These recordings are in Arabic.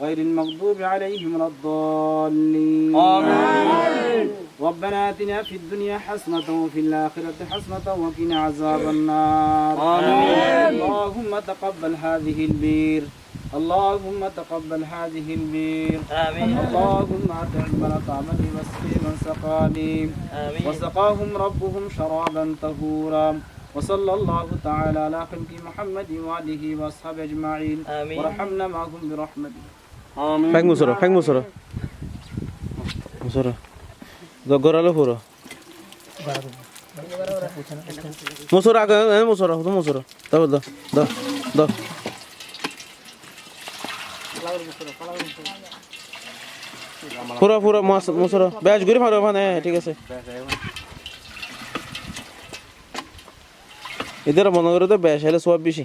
غير المغضوب عليهم ولا الضالين. آمين. ربنا آتنا في الدنيا حسنة وفي الآخرة حسنة وقنا عذاب النار. آمين. اللهم تقبل هذه البير. اللهم تقبل هذه البير. آمين. اللهم من أطعمني واسقي من سقاني. آمين. وسقاهم ربهم شرابا طهورا. وصلى الله تعالى على خلق محمد وآله وأصحابه أجمعين. آمين. ورحمنا معهم برحمته ফ্যাং মুসরো ফ্যাং মুসরো মুসরো গড়ালো পুরো মুসরো আগে মুসরো তো মুসরো দাও দাও দাও পুরো পুরো মাছ মুসরো বেশ ঘুরে ফারো ওখানে ঠিক আছে এদের মনে করে তো বেশ হলে সব বেশি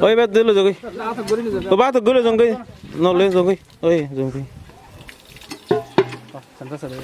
ôi bé đưa rồi coi tôi bắt tôi gửi rồi coi nó lên rồi coi ôi, rồi coi chẳng có sợ đấy